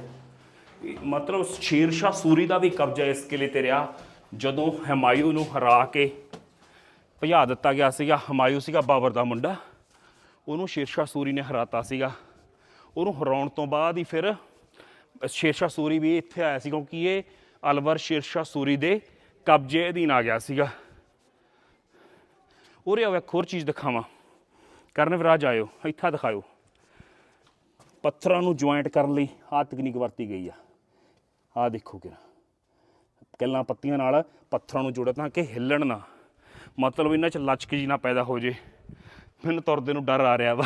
ਮਤਲਬ ਸ਼ੇਰਸ਼ਾਹ ਸੂਰੀ ਦਾ ਵੀ ਕਬਜ਼ਾ ਇਸ ਕਿਲੇ ਤੇ ਰਿਹਾ। ਜਦੋਂ ਹਮਾਇੂ ਨੂੰ ਹਰਾ ਕੇ ਭਜਾ ਦਿੱਤਾ ਗਿਆ ਸੀਗਾ ਹਮਾਇੂ ਸੀਗਾ ਬਾਬਰ ਦਾ ਮੁੰਡਾ। ਉਹਨੂੰ ਸ਼ੇਰਸ਼ਾਹ ਸੂਰੀ ਨੇ ਹਰਾਤਾ ਸੀਗਾ। ਉਹਨੂੰ ਹਰਾਉਣ ਤੋਂ ਬਾਅਦ ਹੀ ਫਿਰ ਸ਼ੇਰਸ਼ਾਹ ਸੂਰੀ ਵੀ ਇੱਥੇ ਆਇਆ ਸੀ, ਕਿਉਂਕਿ ਇਹ ਅਲਵਰ ਸ਼ੇਰਸ਼ਾਹ ਸੂਰੀ ਦੇ ਕਬਜ਼ੇ ਅਧੀਨ ਆ ਗਿਆ ਸੀਗਾ। ਉਰੇ ਆਓ, ਇੱਕ ਹੋਰ ਚੀਜ਼ ਦਿਖਾਵਾਂ। ਕਰਨ ਵਿਰਾਜ ਆਇਓ, ਇੱਥਾ ਦਿਖਾਇਓ। ਪੱਥਰਾਂ ਨੂੰ ਜੁਆਇੰਟ ਕਰਨ ਲਈ ਆਹ ਤਕਨੀਕ ਵਰਤੀ ਗਈ ਆ। ਆਹ ਦੇਖੋ ਕਿਰਾ। ਕੱਲਾਂ ਪੱਤੀਆਂ ਨਾਲ ਪੱਥਰਾਂ ਨੂੰ ਜੋੜਿਆ ਤਾਂ ਕਿ ਹਿੱਲਣ ਨਾ। ਮਤਲਬ ਇਹਨਾਂ 'ਚ ਲਚਕ ਜੀ ਨਾ ਪੈਦਾ ਹੋ ਜੇ। ਮੈਨੂੰ ਤੁਰਦੇ ਨੂੰ ਡਰ ਆ ਰਿਹਾ ਵਾ।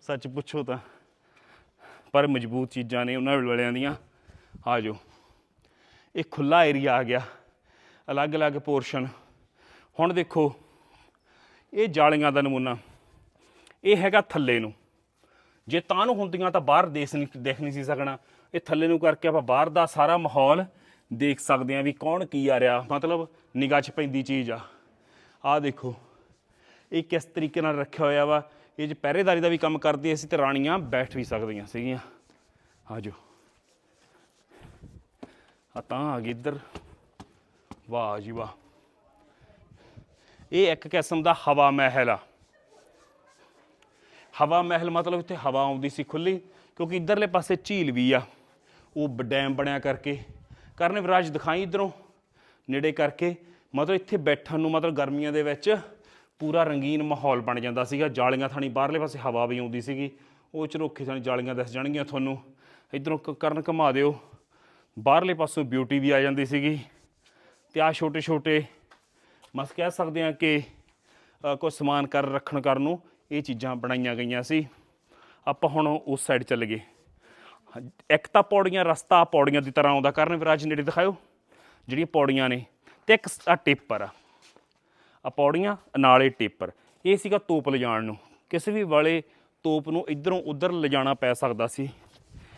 ਸੱਚ ਪੁੱਛੋ ਤਾਂ। ਪਰ ਮਜ਼ਬੂਤ ਚੀਜ਼ਾਂ ਨੇ ਉਹਨਾਂ ਵੇਲਿਆਂ ਦੀਆਂ। ਆ ਜਾਓ। ਇਹ ਖੁੱਲਾ ਏਰੀਆ ਆ ਗਿਆ। ਅਲੱਗ-ਅਲੱਗ ਪੋਰਸ਼ਨ ਹੁਣ ਦੇਖੋ, ਇਹ ਜਾਲੀਆਂ ਦਾ ਨਮੂਨਾ। ਇਹ ਹੈਗਾ ਥੱਲੇ ਨੂੰ। ਜੇ ਤਾਂ ਨੂੰ ਹੁੰਦੀਆਂ ਤਾਂ ਬਾਹਰ ਦੇਖ ਨਹੀਂ ਦੇਖ ਨਹੀਂ ਸੀ ਸਕਣਾ। ਇਹ ਥੱਲੇ ਨੂੰ ਕਰਕੇ ਆਪਾਂ ਬਾਹਰ ਦਾ ਸਾਰਾ ਮਾਹੌਲ ਦੇਖ ਸਕਦੇ ਹਾਂ ਵੀ ਕੌਣ ਕੀ ਆ ਰਿਹਾ। ਮਤਲਬ ਨਿਗਾਹ 'ਚ ਪੈਂਦੀ ਚੀਜ਼ ਆ। ਆਹ ਦੇਖੋ, ਇਹ ਕਿਸ ਤਰੀਕੇ ਨਾਲ ਰੱਖਿਆ ਹੋਇਆ ਵਾ। ਇਹ ਜੇ ਪਹਿਰੇਦਾਰੀ ਦਾ ਵੀ ਕੰਮ ਕਰਦੀ ਸੀ ਤੇ ਰਾਣੀਆਂ ਬੈਠ ਵੀ ਸਕਦੀਆਂ ਸੀਗੀਆਂ। ਆਜੋ ਆ ਤਾਂ ਆ ਗਈ ਇੱਧਰ। ਵਾਹ ਜੀ ਵਾਹ। ਇਹ ਇੱਕ ਕਿਸਮ ਦਾ ਹਵਾ ਮਹਿਲ ਆ। ਹਵਾ ਮਹਿਲ ਮਤਲਬ ਇੱਥੇ ਹਵਾ ਆਉਂਦੀ ਸੀ ਖੁੱਲੀ ਕਿਉਂਕਿ ਇਧਰਲੇ ਪਾਸੇ ਝੀਲ ਵੀ ਆ। ਉਹ ਬ- ਡੈਮ ਬਣਿਆ ਕਰਕੇ ਕਰਨ ਵਿਰਾਜ ਦਿਖਾਈ ਇਧਰੋਂ ਨੇੜੇ ਕਰਕੇ ਮਤਲਬ ਇੱਥੇ ਬੈਠਣ ਨੂੰ ਮਤਲਬ ਗਰਮੀਆਂ ਦੇ ਵਿੱਚ ਪੂਰਾ ਰੰਗੀਨ ਮਾਹੌਲ ਬਣ ਜਾਂਦਾ ਸੀਗਾ। ਜਾਲੀਆਂ ਥਾਣੀ ਬਾਹਰਲੇ ਪਾਸੇ ਹਵਾ ਵੀ ਆਉਂਦੀ ਸੀਗੀ। ਉਹ ਚਰੋਖੇ ਥਾਣੀ ਜਾਲੀਆਂ ਦੱਸ ਜਾਣਗੀਆਂ ਤੁਹਾਨੂੰ। ਇਧਰੋਂ ਕਰਨ ਘੁਮਾ ਦਿਓ। ਬਾਹਰਲੇ ਪਾਸੋਂ ਬਿਊਟੀ ਵੀ ਆ ਜਾਂਦੀ ਸੀਗੀ। ਤੇ ਆ ਛੋਟੇ ਛੋਟੇ ਮਸ ਕਹਿ ਸਕਦੇ ਆ ਕਿ ਅ, ਕੋਈ ਸਮਾਨ ਕਰ ਰੱਖਣ ਕਰਨ ਨੂੰ ਇਹ ਚੀਜ਼ਾਂ ਬਣਾਈਆਂ ਗਈਆਂ ਸੀ। ਆਪਾਂ ਹੁਣ ਉਸ ਸਾਈਡ ਚੱਲ ਗਏ। ਹਾਂ, ਇੱਕ ਤਾਂ ਪੌੜੀਆਂ ਰਸਤਾ ਪੌੜੀਆਂ ਦੀ ਤਰ੍ਹਾਂ ਆਉਂਦਾ ਕਰਨ। ਵਿਰਾਜ ਨੇੜੇ ਦਿਖਾਇਓ। ਜਿਹੜੀਆਂ ਪੌੜੀਆਂ ਨੇ ਤੇ ਇੱਕ ਆ ਟੇਪਰ ਆ। ਪੌੜੀਆਂ ਨਾਲੇ ਟੇਪਰ। ਇਹ ਸੀਗਾ ਤੋਪ ਲਿਜਾਣ ਨੂੰ। ਕਿਸੇ ਵੀ ਵਾਲੇ ਤੋਪ ਨੂੰ ਇਧਰੋਂ ਉਧਰ ਲਿਜਾਣਾ ਪੈ ਸਕਦਾ ਸੀ।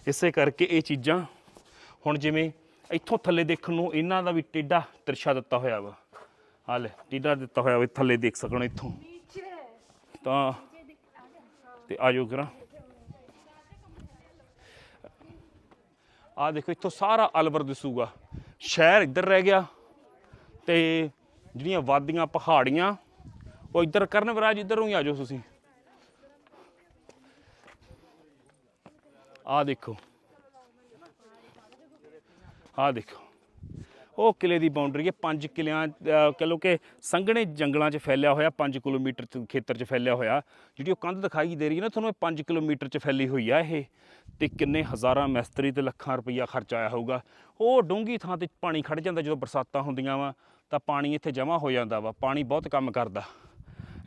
ਇਸੇ ਕਰਕੇ ਇਹ ਚੀਜ਼ਾਂ ਹੁਣ ਜਿਵੇਂ ਇੱਥੋਂ ਥੱਲੇ ਦੇਖਣ ਨੂੰ ਇਹਨਾਂ ਦਾ ਵੀ ਟੇਢਾ ਤਿਰਛਾ ਦਿੱਤਾ ਹੋਇਆ ਵਾ। ਆ ਲੈ ਟੇਢਾ ਦਿੱਤਾ ਹੋਇਆ ਵਾ ਥੱਲੇ ਦੇਖ ਸਕਣ ਇੱਥੋਂ। ਤਾਂ ਤੇ ਆਜੋ ਕਰਾਂ ਆ ਦੇਖੋ, ਇੱਥੋਂ ਸਾਰਾ ਅਲਵਰ ਦਿਸੂਗਾ। ਸ਼ਹਿਰ ਇੱਧਰ ਰਹਿ ਗਿਆ ਤੇ ਜਿਹੜੀਆਂ ਵਾਦੀਆਂ, ਪਹਾੜੀਆਂ, ਉਹ ਇੱਧਰ ਕਰਨ ਵਿਰਾਜ ਇੱਧਰੋਂ ਹੀ ਆਜੋ ਤੁਸੀਂ। ਆ ਦੇਖੋ। ਆਹ ਦੇਖੋ। ਉਹ ਕਿਲੇ ਦੀ ਬਾਉਂਡਰੀ ਹੈ। ਪੰਜ ਕਿਲਿਆਂ, ਅਹ, ਕਹਿ ਲਓ ਕਿ ਸੰਘਣੇ ਜੰਗਲਾਂ 'ਚ ਫੈਲਿਆ ਹੋਇਆ 5 ਕਿਲੋਮੀਟਰ ਖੇਤਰ 'ਚ ਫੈਲਿਆ ਹੋਇਆ। ਜਿਹੜੀ ਉਹ ਕੰਧ ਦਿਖਾਈ ਦੇ ਰਹੀ ਹੈ ਨਾ, ਤੁਹਾਨੂੰ ਇਹ 5 ਕਿਲੋਮੀਟਰ 'ਚ ਫੈਲੀ ਹੋਈ ਆ ਇਹ। ਤੇ ਕਿੰਨੇ ਹਜ਼ਾਰਾਂ ਮਿਸਤਰੀ ਤੇ ਲੱਖਾਂ ਰੁਪਈਆ ਖਰਚ ਆਇਆ ਹੋਊਗਾ। ਉਹ ਡੂੰਗੀ ਥਾਂ ਤੇ ਪਾਣੀ ਖੜ ਜਾਂਦਾ, ਜਦੋਂ ਬਰਸਾਤਾਂ ਹੁੰਦੀਆਂ ਵਾ, ਤਾਂ ਪਾਣੀ ਇੱਥੇ ਜਮ੍ਹਾਂ ਹੋ ਜਾਂਦਾ ਵਾ। ਪਾਣੀ ਬਹੁਤ ਕੰਮ ਕਰਦਾ।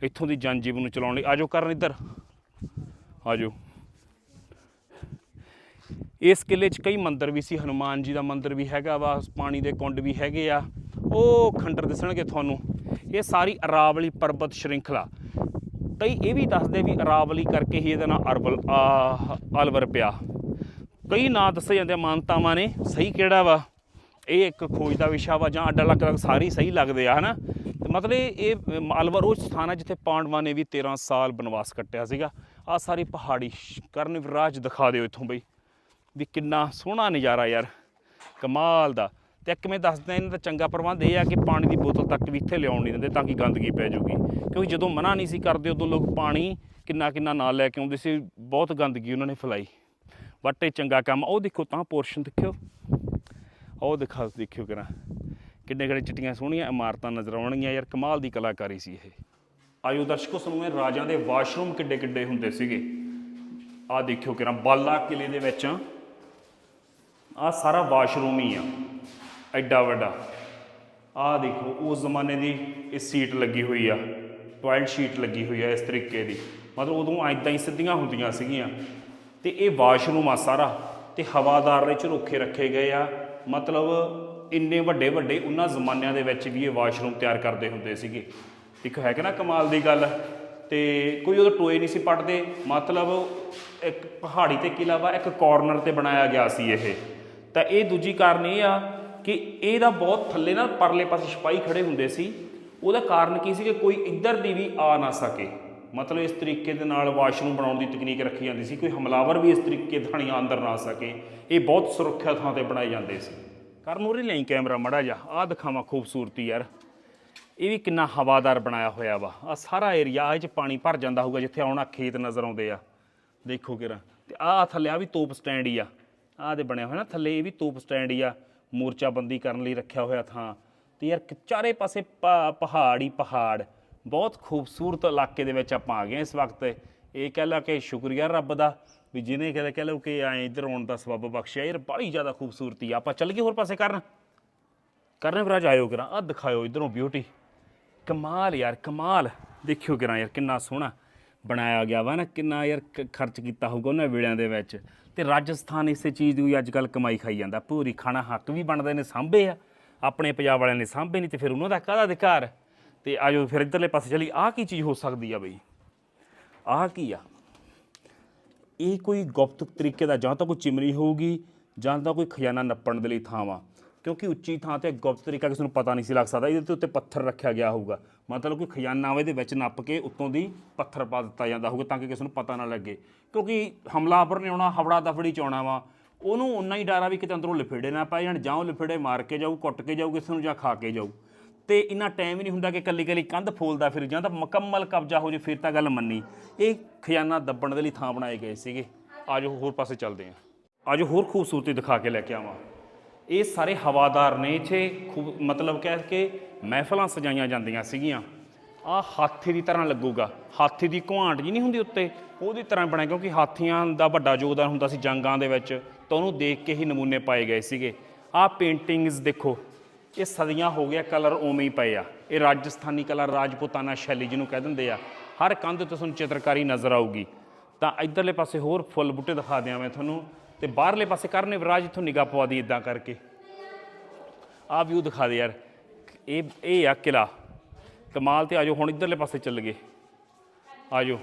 ਇੱਥੋਂ ਦੀ ਜਨ ਜੀਵਨ ਨੂੰ ਚਲਾਉਣ ਲਈ। ਆਜੋ ਕਰਨ ਇੱਧਰ। ਆਜੋ ਇਸ ਕਿਲੇ 'ਚ ਕਈ ਮੰਦਿਰ ਵੀ ਸੀ, ਹਨੂਮਾਨ ਜੀ ਦਾ ਮੰਦਿਰ ਵੀ ਹੈਗਾ ਵਾ, ਪਾਣੀ ਦੇ ਕੁੰਡ ਵੀ ਹੈਗੇ ਆ। ਉਹ ਖੰਡਰ ਦਿਸਣਗੇ ਤੁਹਾਨੂੰ। ਇਹ ਸਾਰੀ ਅਰਾਵਲੀ ਪਰਬਤ ਸ਼੍ਰਿੰਖਲਾ। ਕਈ ਇਹ ਵੀ ਦੱਸਦੇ ਵੀ ਅਰਾਵਲੀ ਕਰਕੇ ਹੀ ਇਹਦਾ ਨਾਂ ਅਰਵਲ ਅਲਵਰ ਪਿਆ। ਕਈ ਨਾਂ ਦੱਸੇ ਜਾਂਦੇ ਆ, ਮਾਨਤਾਵਾਂ ਨੇ, ਸਹੀ ਕਿਹੜਾ ਵਾ? ਇਹ ਇੱਕ ਖੋਜ ਦਾ ਵਿਸ਼ਾ ਵਾ, ਜਾਂ ਅੱਡ ਅਲੱਗ ਅਲੱਗ ਸਾਰੇ ਸਹੀ ਲੱਗਦੇ ਆ, ਹਨਾ? ਤੇ ਮਤਲਬ ਇਹ ਇਹ ਅਲਵਰ ਉਹ ਸਥਾਨ ਹੈ ਜਿੱਥੇ ਪਾਂਡਵਾਂ ਨੇ ਵੀ 13 ਸਾਲ ਬਨਵਾਸ ਕੱਟਿਆ ਸੀਗਾ। ਆ ਸਾਰੀ ਪਹਾੜੀ ਕਰਨ ਵਿਰਾਜ ਦਿਖਾ ਦਿਓ ਇੱਥੋਂ ਬਈ। ਵੀ ਕਿੰਨਾ ਸੋਹਣਾ ਨਜ਼ਾਰਾ ਯਾਰ, ਕਮਾਲ ਦਾ। ਤੇ ਇੱਕ ਮੈਂ ਦੱਸਦਾ, ਇਹਨਾਂ ਦਾ ਚੰਗਾ ਪ੍ਰਬੰਧ ਇਹ ਆ ਕਿ ਪਾਣੀ ਦੀ ਬੋਤਲ ਤੱਕ ਵੀ ਇੱਥੇ ਲਿਆਉਣ ਨਹੀਂ ਦਿੰਦੇ, ਤਾਂ ਕਿ ਗੰਦਗੀ ਪੈ ਜਾਊਗੀ। ਕਿਉਂਕਿ ਜਦੋਂ ਮਨਾ ਨਹੀਂ ਸੀ ਕਰਦੇ, ਉਦੋਂ ਲੋਕ ਪਾਣੀ ਕਿੰਨਾ ਕਿੰਨਾ ਨਾਲ ਲੈ ਕੇ ਆਉਂਦੇ ਸੀ, ਬਹੁਤ ਗੰਦਗੀ ਉਹਨਾਂ ਨੇ ਫੈਲਾਈ। ਬਟ ਇਹ ਚੰਗਾ ਕੰਮ ਉਹ ਦੇਖੋ ਤਾਂ ਪੋਰਸ਼ਨ ਦੇਖਿਓ। ਉਹ ਦਿਖਾ, ਦੇਖਿਓ ਕਿਰਾ। ਕਿੰਨੇ ਕਿੰਨੇ ਚਿੱਟੀਆਂ ਸੋਹਣੀਆਂ ਇਮਾਰਤਾਂ ਨਜ਼ਰ ਆਉਣਗੀਆਂ। ਯਾਰ ਕਮਾਲ ਦੀ ਕਲਾਕਾਰੀ ਸੀ ਇਹ। ਆਇਓ ਦਰਸ਼ਕੋ, ਸਾਨੂੰ ਇਹ ਰਾਜਾਂ ਦੇ ਵਾਸ਼ਰੂਮ ਕਿੱਡੇ ਕਿੱਡੇ ਹੁੰਦੇ ਸੀਗੇ। ਆ ਦੇਖਿਓ ਕਿਰਾ, ਬਾਲਾ ਕਿਲੇ ਦੇ ਵਿੱਚ। ਆ ਸਾਰਾ ਵਾਸ਼ਰੂਮ ਹੀ ਆ। ਐਡਾ ਵੱਡਾ। ਆ ਦੇਖੋ, ਉਸ ਜ਼ਮਾਨੇ ਦੀ ਇਹ ਸੀਟ ਲੱਗੀ ਹੋਈ ਆ। ਟਾਇਲਟ ਸ਼ੀਟ ਲੱਗੀ ਹੋਈ ਆ ਇਸ ਤਰੀਕੇ ਦੀ। ਮਤਲਬ ਉਦੋਂ ਐਦਾਂ ਹੀ ਸਿੱਧੀਆਂ ਹੁੰਦੀਆਂ ਸੀਗੀਆਂ। ਤੇ ਇਹ ਵਾਸ਼ਰੂਮ ਆ ਸਾਰਾ। ਤੇ ਹਵਾਦਾਰ ਦੇ ਝਰੋਖੇ ਰੱਖੇ ਗਏ ਆ। ਮਤਲਬ ਇੰਨੇ ਵੱਡੇ ਵੱਡੇ ਉਹਨਾਂ ਜ਼ਮਾਨਿਆਂ ਦੇ ਵਿੱਚ ਵੀ ਇਹ ਵਾਸ਼ਰੂਮ ਤਿਆਰ ਕਰਦੇ ਹੁੰਦੇ ਸੀਗੇ। ਇੱਕ ਹੈ ਕਿ ਨਾ ਕਮਾਲ ਦੀ ਗੱਲ। ਤੇ ਕੋਈ ਉਦੋਂ ਟੋਏ ਨਹੀਂ ਸੀ ਪੜਦੇ ਮਤਲਬ ਇੱਕ ਪਹਾੜੀ ਤੇ ਕਿਲਾ ਵਾ ਇੱਕ ਕਾਰਨਰ ਤੇ ਬਣਾਇਆ ਗਿਆ ਸੀ ਇਹ। ਤਾਂ ਇਹ ਦੂਜੀ ਕਾਰਨ ਇਹ ਆ ਕਿ ਇਹਦਾ ਬਹੁਤ ਥੱਲੇ ਨਾ ਪਰਲੇ ਪਾਸੇ ਸਿਪਾਹੀ ਖੜੇ ਹੁੰਦੇ ਸੀ। ਉਹਦਾ ਕਾਰਨ ਕੀ ਸੀ ਕਿ ਕੋਈ ਇੱਧਰ ਦੀ ਵੀ ਆ ਨਾ ਸਕੇ। ਮਤਲਬ ਇਸ ਤਰੀਕੇ ਦੇ ਨਾਲ ਵਾਸ਼ਰੂਮ ਬਣਾਉਣ ਦੀ ਤਕਨੀਕ ਰੱਖੀ ਜਾਂਦੀ ਸੀ, ਕੋਈ ਹਮਲਾਵਰ ਵੀ ਇਸ ਤਰੀਕੇ ਥਾਣੀਆਂ ਅੰਦਰ ਨਾ ਸਕੇ। ਇਹ ਬਹੁਤ ਸੁਰੱਖਿਆ ਥਾਂ ਤੇ ਬਣਾਏ ਜਾਂਦੇ ਸੀ। ਕਰਨ ਉਰੇ ਲਈ ਕੈਮਰਾ ਮੜਾ ਜਾ ਆਹ ਦਿਖਾਵਾਂ ਖੂਬਸੂਰਤੀ ਯਾਰ। ਇਹ ਵੀ ਕਿੰਨਾ ਹਵਾਦਾਰ ਬਣਾਇਆ ਹੋਇਆ ਵਾ। ਆ ਸਾਰਾ ਏਰੀਆ ਇਹ ਚ ਪਾਣੀ ਭਰ ਜਾਂਦਾ ਹੋਊਗਾ ਜਿੱਥੇ ਆਉਣਾ ਖੇਤ ਨਜ਼ਰ ਆਉਂਦੇ ਆ। ਦੇਖੋ ਕਿਰਾ ਤੇ ਆਹ ਥੱਲੇ ਆ ਵੀ ਤੋਪ ਸਟੈਂਡ ਹੀ ਆ। ਆਹ ਦੇ ਬਣਿਆ ਹੋਇਆ ਨਾ ਥੱਲੇ ਇਹ ਵੀ ਤੋਪ ਸਟੈਂਡ ਹੀ ਆ, ਮੋਰਚਾਬੰਦੀ ਕਰਨ ਲਈ ਰੱਖਿਆ ਹੋਇਆ ਥਾਂ। ਤੇ ਯਾਰ ਚਾਰੇ ਪਾਸੇ ਪ- ਪਹਾੜ ਹੀ ਪਹਾੜ, ਬਹੁਤ ਖੂਬਸੂਰਤ ਇਲਾਕੇ ਦੇ ਵਿੱਚ ਆਪਾਂ ਆ ਗਏ ਹਾਂ ਇਸ ਵਕਤ। ਇਹ ਕਹਿ ਲਾ ਕਿ ਸ਼ੁਕਰੀਆ ਰੱਬ ਦਾ ਵੀ ਜਿਹਨੇ ਕਹਿੰਦਾ ਕਹਿ ਲਓ ਕਿ ਐ ਇੱਧਰ ਆਉਣ ਦਾ ਸਬਬ ਬਖਸ਼ਿਆ। ਯਾਰ ਬੜੀ ਜ਼ਿਆਦਾ ਖੂਬਸੂਰਤੀ ਆ। ਆਪਾਂ ਚੱਲ ਗਏ ਹੋਰ ਪਾਸੇ ਕਰਨ। ਕਰਨ ਵਿਰਾਜ, ਆਇਓ ਕਰਾਂ। ਆ ਦਿਖਾਇਓ ਇਧਰੋਂ ਬਿਊਟੀ ਕਮਾਲ ਯਾਰ, ਕਮਾਲ। ਦੇਖਿਓ ਕਰਾਂ ਯਾਰ ਕਿੰਨਾ ਸੋਹਣਾ ਬਣਾਇਆ ਗਿਆ ਵਾ ਨਾ, ਕਿੰਨਾ ਯਾਰ ਖਰਚ ਕੀਤਾ ਹੋਊਗਾ ਉਹਨਾਂ ਵੇਲਿਆਂ ਦੇ ਵਿੱਚ। ਤੇ ਰਾਜਸਥਾਨ ਇਸੇ ਚੀਜ਼ ਦੀ ਅੱਜ ਕੱਲ ਕਮਾਈ ਖਾਈ ਜਾਂਦਾ। ਭੂਰੀ ਖਾਣਾ ਹੱਕ ਵੀ ਬਣਦੇ ਨੇ ਸਾਂਭੇ ਆ। ਆਪਣੇ ਪੰਜਾਬ ਵਾਲਿਆਂ ਨੇ ਸਾਂਭੇ ਨਹੀਂ ਤੇ ਫਿਰ ਉਹਨਾਂ ਦਾ ਕਾਹਦਾ ਅਧਿਕਾਰ? ਤੇ ਆਜੋ ਫਿਰ ਇਧਰਲੇ ਪਾਸੇ ਚਲੀ ਆਹ ਕੀ ਚੀਜ਼ ਹੋ ਸਕਦੀ ਆ ਬਈ? ਆਹ ਕੀ ਆ? ਇਹ ਕੋਈ ਗੁਪਤ ਤਰੀਕੇ ਦਾ ਜਾਂ ਤਾਂ ਕੋਈ ਚਿਮਰੀ ਹੋਊਗੀ ਜਾਂ ਤਾਂ ਕੋਈ ਖਜ਼ਾਨਾ ਨੱਪਣ ਦੇ ਲਈ ਥਾਂ ਵਾ। ਕਿਉਂਕਿ ਉੱਚੀ ਥਾਂ ਤੇ ਗੁਪਤ ਤਰੀਕਾ ਕਿਸੇ ਨੂੰ ਪਤਾ ਨਹੀਂ ਸੀ ਲੱਗ ਸਕਦਾ, ਇਹਦੇ ਤੇ ਉੱਤੇ ਪੱਥਰ ਰੱਖਿਆ ਗਿਆ ਹੋਊਗਾ। ਮਤਲਬ ਕੋਈ ਖਜ਼ਾਨਾ ਵਾ ਇਹਦੇ ਵਿੱਚ ਨੱਪ ਕੇ ਉੱਤੋਂ ਦੀ ਪੱਥਰ ਪਾ ਦਿੱਤਾ ਜਾਂਦਾ ਹੋਊਗਾ ਤਾਂ ਕਿ ਕਿਸੇ ਨੂੰ ਪਤਾ ਨਾ ਲੱਗੇ। ਕਿਉਂਕਿ ਹਮਲਾਵਰ ਨੇ ਆਉਣਾ ਹਵੜਾ ਦਫੜੀ ਚ ਆਉਣਾ ਵਾ। ਉਹਨੂੰ ਉਨਾ ਹੀ ਡਰ ਆ ਵੀ ਕਿਤੇ ਅੰਦਰੋਂ ਲਿਫੇੜੇ ਨਾ ਪੈ ਜਾਣ, ਜਾਂ ਉਹ ਲਿਫੇੜੇ ਮਾਰ ਕੇ ਜਾਊ, ਕੁੱਟ ਕੇ ਜਾਊ, ਕਿਸੇ ਨੂੰ ਜਾਂ ਖਾ ਕੇ ਜਾਊ। ਤੇ ਇੰਨਾ ਟਾਈਮ ਹੀ ਨਹੀਂ ਹੁੰਦਾ ਕਿ ਕੱਲੀ ਕੱਲੀ ਕੰਧ ਫੋਲਦਾ ਫਿਰ, ਜਾਂ ਤਾਂ ਮੁਕੰਮਲ ਕਬਜ਼ਾ ਹੋ ਜੇ, ਫਿਰ ਤਾਂ ਗੱਲ ਮੰਨੀ। ਇਹ ਖਜ਼ਾਨਾ ਦੱਬਣ ਦੇ ਲਈ ਥਾਂ ਬਣਾਏ ਗਏ ਸੀਗੇ। ਆਜੋ ਹੋਰ ਪਾਸੇ ਚੱਲਦੇ ਆਂ ਅੱਜ ਹੋਰ ਖੂਬਸੂਰਤੀ ਦਿਖਾ ਕੇ ਲੈ ਕੇ ਆਵਾਂ। ਇਹ ਸਾਰੇ ਹਵਾਦਾਰ ਨੇ ਇੱਥੇ ਖੂਬ ਮਤਲਬ ਕਹਿ ਕੇ ਮਹਿਫਲਾਂ ਸਜਾਈਆਂ ਜਾਂਦੀਆਂ ਸੀਗੀਆਂ। ਆ ਹਾਥੀ ਦੀ ਤਰ੍ਹਾਂ ਲੱਗੂਗਾ। ਹਾਥੀ ਦੀ ਘੁਆਂਟ ਜੀ ਨਹੀਂ ਹੁੰਦੀ ਉੱਤੇ? ਉਹਦੀ ਤਰ੍ਹਾਂ ਬਣਿਆ ਕਿਉਂਕਿ ਹਾਥੀਆਂ ਦਾ ਵੱਡਾ ਯੋਗਦਾਨ ਹੁੰਦਾ ਸੀ ਜੰਗਾਂ ਦੇ ਵਿੱਚ, ਤਾਂ ਉਹਨੂੰ ਦੇਖ ਕੇ ਹੀ ਨਮੂਨੇ ਪਾਏ ਗਏ ਸੀਗੇ। ਆਹ ਪੇਂਟਿੰਗਸ ਦੇਖੋ, ਇਹ ਸਦੀਆਂ ਹੋ ਗਿਆ ਕਲਰ ਉਵੇਂ ਹੀ ਪਏ ਆ। ਇਹ ਰਾਜਸਥਾਨੀ ਕਲਾ ਰਾਜਪੂਤਾਨਾ ਸ਼ੈਲੀ ਜਿਹਨੂੰ ਕਹਿ ਦਿੰਦੇ ਆ। ਹਰ ਕੰਧ ਤੇ ਤੁਹਾਨੂੰ ਚਿੱਤਰਕਾਰੀ ਨਜ਼ਰ ਆਊਗੀ। ਤਾਂ ਇਧਰਲੇ ਪਾਸੇ ਹੋਰ ਫੁੱਲ ਬੂਟੇ ਦਿਖਾ ਦਿਆਂ ਮੈਂ ਤੁਹਾਨੂੰ। ਤੇ ਬਾਹਰਲੇ ਪਾਸੇ ਕਰਨੇ ਵਿਰਾਜ ਇੱਥੋਂ ਨਿਗਾਹ ਪਵਾ ਦੀ ਇਦਾਂ ਕਰਕੇ। ਆਹ ਵਿਊ ਦਿਖਾ ਦੇ ਯਾਰ। ਇਹ ਇਹ ਆ ਕਿਲਾ ਕਮਾਲ ਤੇ ਆਜੋ ਹੁਣ ਇਧਰਲੇ ਪਾਸੇ ਚੱਲ ਗਏ। ਆਜੋ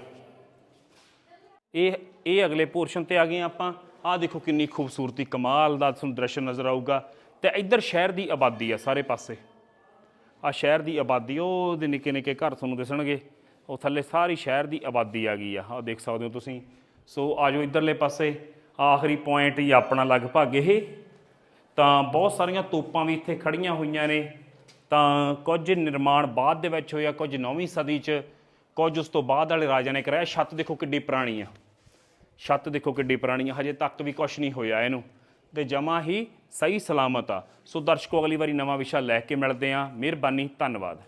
ਇਹ ਇਹ ਅਗਲੇ ਪੋਰਸ਼ਨ ਤੇ ਆ ਗਏ ਆਪਾਂ। ਆਹ ਦੇਖੋ ਕਿੰਨੀ ਖੂਬਸੂਰਤੀ, ਕਮਾਲ ਦਾ ਤੁਹਾਨੂੰ ਦ੍ਰਿਸ਼ ਨਜ਼ਰ ਆਊਗਾ। ਤੇ ਇੱਧਰ ਸ਼ਹਿਰ ਦੀ ਆਬਾਦੀ ਆ ਸਾਰੇ ਪਾਸੇ। ਆ ਸ਼ਹਿਰ ਦੀ ਆਬਾਦੀ ਉਹ ਦੇ ਨਿੱਕੇ ਨਿੱਕੇ ਘਰ ਤੁਹਾਨੂੰ ਦਿਸਣਗੇ। ਉਹ ਥੱਲੇ ਸਾਰੀ ਸ਼ਹਿਰ ਦੀ ਆਬਾਦੀ ਆ ਗਈ ਆ। ਆਹ ਦੇਖ ਸਕਦੇ ਹੋ ਤੁਸੀਂ। ਸੋ ਆਜੋ ਇਧਰਲੇ ਪਾਸੇ। ਆਖਰੀ ਪੁਆਇੰਟ ਹੀ ਆਪਣਾ ਲਗਭਗ ਇਹ। ਤਾਂ ਬਹੁਤ ਸਾਰੀਆਂ ਤੋਪਾਂ ਵੀ ਇੱਥੇ ਖੜੀਆਂ ਹੋਈਆਂ ਨੇ। ਤਾਂ ਕੁਝ ਨਿਰਮਾਣ ਬਾਅਦ ਦੇ ਵਿੱਚ ਹੋਇਆ, ਕੁਝ 9ਵੀਂ ਸਦੀ 'ਚ, ਕੁਝ ਉਸ ਤੋਂ ਬਾਅਦ ਵਾਲੇ ਰਾਜਾ ਨੇ ਕਰਾਇਆ। ਛੱਤ ਦੇਖੋ ਕਿੱਡੀ ਪੁਰਾਣੀ ਆ। ਛੱਤ ਦੇਖੋ ਕਿੱਡੀ ਪੁਰਾਣੀ ਆ। ਹਜੇ ਤੱਕ ਵੀ ਕੁਝ ਨਹੀਂ ਹੋਇਆ ਇਹਨੂੰ। ਤੇ ਜਮਾ ਹੀ ਸਹੀ ਸਲਾਮਤ ਆ। ਸੋ ਦਰਸ਼ਕੋ, ਅਗਲੀ ਵਾਰੀ ਨਵਾਂ ਵਿਸ਼ਾ ਲੈ ਕੇ ਮਿਲਦੇ ਆ ਮਿਹਰਬਾਨੀ, ਧੰਨਵਾਦ।